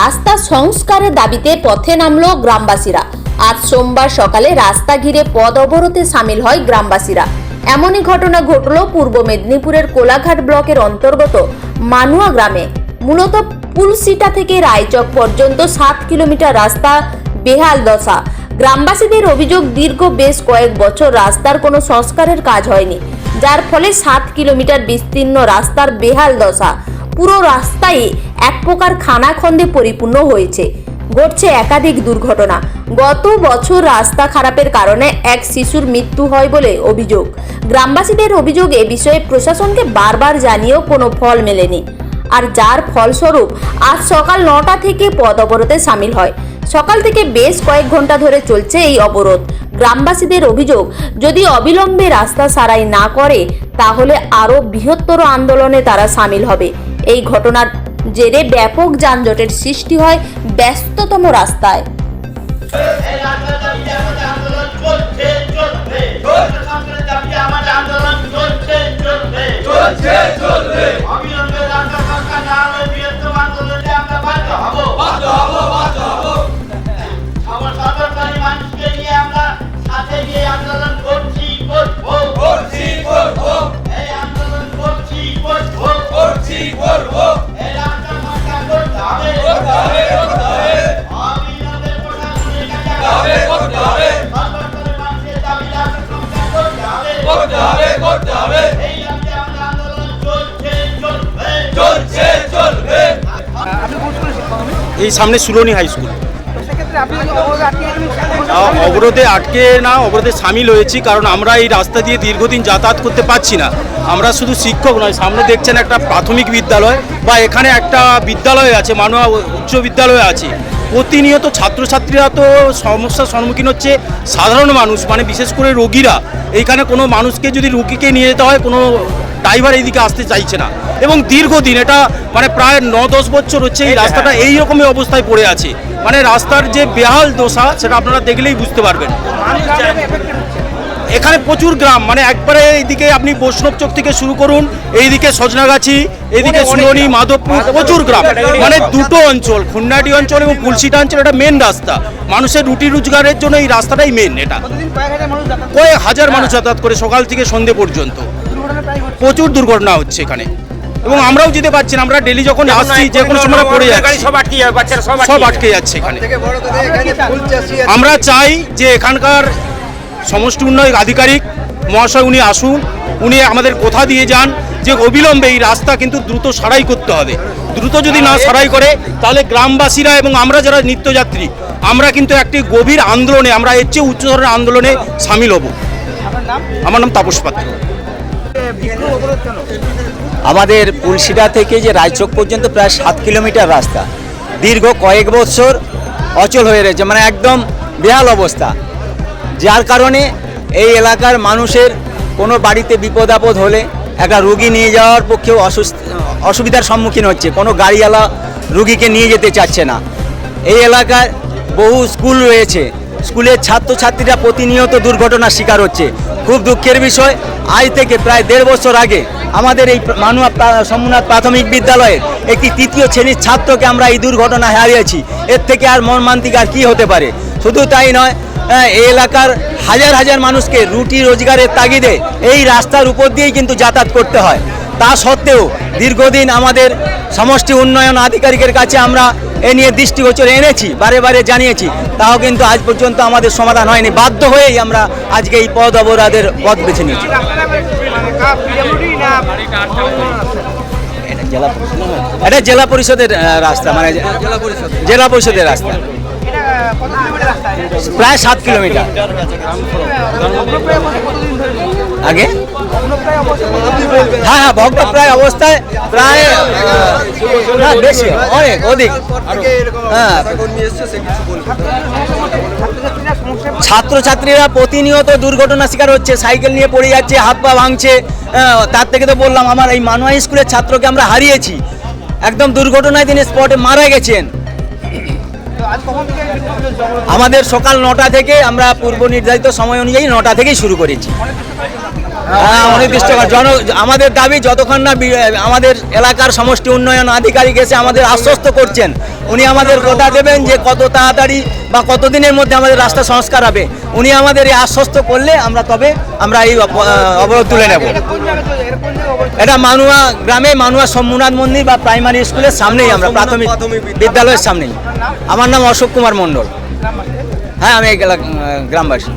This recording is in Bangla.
রাস্তা সংস্কারের দাবিতে পথে নামলো গ্রামবাসীরা। আজ সোমবার সকালে রাস্তা ঘিরে পদ অবরোধে সামিল হয় গ্রামবাসীরা। এমনই ঘটনা ঘটল পূর্ব মেদিনীপুরের কোলাঘাট ব্লকের অন্তর্গত মানুয়া গ্রামে। মূলত পুলসিটা থেকে রায়চক পর্যন্ত সাত কিলোমিটার রাস্তা বেহাল দশা। গ্রামবাসীদের অভিযোগ দীর্ঘ বেশ কয়েক বছর রাস্তার কোনো সংস্কারের কাজ হয়নি, যার ফলে সাত কিলোমিটার বিস্তীর্ণ রাস্তার বেহাল দশা। পুরো রাস্তাই এক প্রকার খানাখন্দে পরিপূর্ণ হয়েছে। ঘটছে একাধিক দুর্ঘটনা। গত বছর রাস্তা খারাপের কারণে এক শিশুর মৃত্যু হয় বলে অভিযোগ। গ্রামবাসীদের অভিযোগ এ বিষয়ে প্রশাসনকে বারবার জানিয়েও কোনো ফল মেলেনি। আর যার ফলস্বরূপ আজ সকাল নটা থেকে পথ অবরোধে সামিল হয়। সকাল থেকে বেশ কয়েক ঘণ্টা ধরে চলছে এই অবরোধ। গ্রামবাসীদের অভিযোগ, যদি অবিলম্বে রাস্তা সারাই না করে, তাহলে আরও বৃহত্তর আন্দোলনে তারা সামিল হবে। এই ঘটনার জেরে ব্যাপক যানজটের সৃষ্টি হয় ব্যস্ততম রাস্তায়। চলবে এই সামনে সুলনি হাই স্কুল। অবরোধে আটকে না অবরোধে সামিল হয়েছি কারণ আমরা এই রাস্তা দিয়ে দীর্ঘদিন যাতায়াত করতে পারছি না। আমরা শুধু শিক্ষক নয় সামনে দেখছেন একটা প্রাথমিক বিদ্যালয় বা এখানে একটা বিদ্যালয় আছে মানুয়া উচ্চ বিদ্যালয় আছে। প্রতিনিয়ত ছাত্রছাত্রীরা তো সমস্যার সম্মুখীন হচ্ছে সাধারণ মানুষ মানে বিশেষ করে রোগীরা। এইখানে কোনো মানুষকে যদি রুগীকে নিয়ে যেতে হয় কোনো ড্রাইভার এইদিকে আসতে চাইছে না। এবং দীর্ঘদিন এটা মানে প্রায় ন দশ বছর হচ্ছে এই রাস্তাটা এই রকমের অবস্থায় পড়ে আছে। মানে রাস্তার যে বেহাল দোষা সেটা আপনারা দেখলেই বুঝতে পারবেন। এখানে প্রচুর গ্রাম মানে একবারে এইদিকে আপনি বৈষ্ণব চোখ থেকে শুরু করুন এইদিকে সজনাগাছি এইদিকে সুরনি মাধবপুর প্রচুর গ্রাম মানে দুটো অঞ্চল খুন্নাটি অঞ্চল এবং কুলসিটা অঞ্চল এটা মেন রাস্তা মানুষের রুটি রোজগারের জন্য এই রাস্তাটাই মেন এটা কয়েক হাজার মানুষ যাতায়াত করে। সকাল থেকে সন্ধে পর্যন্ত। প্রচুর দুর্ঘটনা হচ্ছে এখানে এবং আমরাও যেতে পারছি না আমরা ডেলি যখন আসছি যে কোনো সময় পড়ে যাচ্ছি। সব আটকে যাবে বাচ্চারা সব আটকে যাচ্ছে। এখানে? আমরা চাই যে এখানকার সমষ্টি উন্নয়ন আধিকারিক মহাশয় উনি আসুন উনি আমাদের কথা দিয়ে যান যে অবিলম্বে এই রাস্তা কিন্তু দ্রুত সারাই করতে হবে। দ্রুত যদি না সারাই করে তাহলে গ্রামবাসীরা এবং আমরা যারা নিত্যযাত্রী আমরা কিন্তু একটি গভীর আন্দোলনে আমরা এর চেয়ে উচ্চতরের আন্দোলনে সামিল হব। আমার নাম তাপস পাত্র। আমাদের পুলসিডা থেকে যে রায়চক পর্যন্ত প্রায় সাত কিলোমিটার রাস্তা। দীর্ঘ কয়েক বছর অচল হয়ে রয়েছে মানে একদম বেহাল অবস্থা। যার কারণে এই এলাকার মানুষের কোনো বাড়িতে বিপদ আপদ হলে একটা রুগী নিয়ে যাওয়ার পক্ষেও অসুস্থ, অসুবিধার সম্মুখীন হচ্ছে। কোনো গাড়িওয়ালা রুগীকে নিয়ে যেতে চাচ্ছে না। এই এলাকায় বহু স্কুল রয়েছে। স্কুলের ছাত্রছাত্রীরা প্রতিনিয়ত দুর্ঘটনার শিকার হচ্ছে। খুব দুঃখের বিষয় আজ থেকে প্রায় দেড় বছর আগে আমাদের এই মানুয়া সমনাথ প্রাথমিক বিদ্যালয়ের একটি তৃতীয় শ্রেণির ছাত্রকে আমরা এই দুর্ঘটনায় হারিয়েছি। এর থেকে আর মর্মান্তিক আর কী হতে পারে? শুধু তাই নয় হ্যাঁ, এই এলাকার হাজার হাজার মানুষকে রুটি রোজগারের তাগিদে এই রাস্তার উপর দিয়েই কিন্তু যাতায়াত করতে হয়। তা সত্ত্বেও দীর্ঘদিন আমাদের সমষ্টি উন্নয়ন আধিকারিকের কাছে আমরা এ নিয়ে দৃষ্টিগোচর এনেছি, বারে বারে জানিয়েছি। তাও কিন্তু আজ পর্যন্ত আমাদের সমাধান হয়নি। বাধ্য হয়েই আমরা আজকে এই পদ অবরাধের পথ বেছে নিয়েছি। এটা জেলা পরিষদের রাস্তা মানে জেলা পরিষদের রাস্তা। প্রায় সাত কিলোমিটার? আগে? হ্যাঁ হ্যাঁ ভক্ত প্রায় অবস্থায় প্রায় না বেশি অনেক অধিক। হ্যাঁ। ছাত্রছাত্রীরা প্রতিনিয়ত দুর্ঘটনা শিকার হচ্ছে সাইকেল নিয়ে পড়ে যাচ্ছে হাত পা ভাঙছে। আহ, তার থেকে তো বললাম আমার এই মানুয়া স্কুলের ছাত্রকে আমরা হারিয়েছি। একদম দুর্ঘটনায় তিনি স্পটে মারা গেছেন। আমাদের সকাল নটা থেকে আমরা পূর্ব নির্ধারিত সময় অনুযায়ী নটা থেকেই শুরু করেছি। হ্যাঁ অনির্দিষ্ট জন আমাদের দাবি যতক্ষণ না আমাদের এলাকার সমষ্টি উন্নয়ন আধিকারিক এসে আমাদের আশ্বস্ত করছেন উনি আমাদের কথা দেবেন যে কত তাড়াতাড়ি বা কতদিনের মধ্যে আমাদের রাস্তা সংস্কার হবে। উনি আমাদের এই আশ্বস্ত করলে আমরা তবে আমরা এই অবরোধ তুলে নেব। এটা মানুয়া গ্রামে মানুয়া সোমনাথ মন্দির বা প্রাইমারি স্কুলের সামনেই আমরা প্রাথমিক বিদ্যালয়ের সামনেই। আমার নাম অশোক কুমার মন্ডল হ্যাঁ আমি এই গ্রামবাসী।